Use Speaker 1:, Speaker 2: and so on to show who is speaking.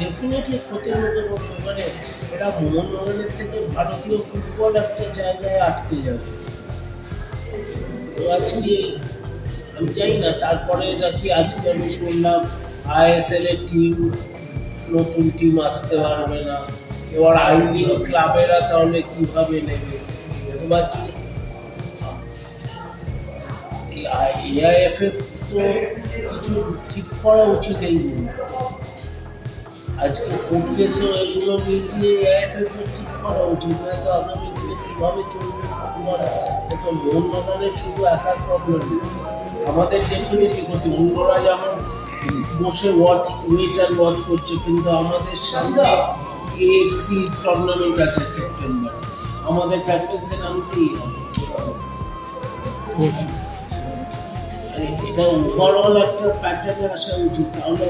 Speaker 1: Definitely ক্ষতির মুখে পড়বে মানে এটা থেকে ভারতীয় ফুটবল একটা জায়গায় আটকে যাবে। তো আজকে আমি জানি না, তারপরে নাকি আজকে আমি শুনলাম আইএসএল এর টিম নতুন টিম আসতে পারবে না। এবার আইডিয়াল ক্লাবেরা তাহলে কীভাবে নেবে? এবার কি এআইএফএফ তো কিছু ঠিক করা উচিত এইগুলো আজকে কোর্ট কেসও এগুলো মিটিয়ে এআইএফএফ ঠিক করা উচিত নয়তো আগামী দিনে কীভাবে চলবে ফুটবল তো মোহনবাগানের শুধু একার প্রবলেম আমাদের ডেফিনেটলি ক্ষতি। অন্যরা যেমন বসে ওয়াচ ওয়েট আর ওয়াচ করছে কিন্তু আমাদের সামনে এএফসি টুর্নামেন্ট আছে সেপ্টেম্বর আমাদের প্র্যাকটিসে নামতেই হবে। এটা ওভারঅল একটা প্যাটার্নে আসা উচিত। তাহলে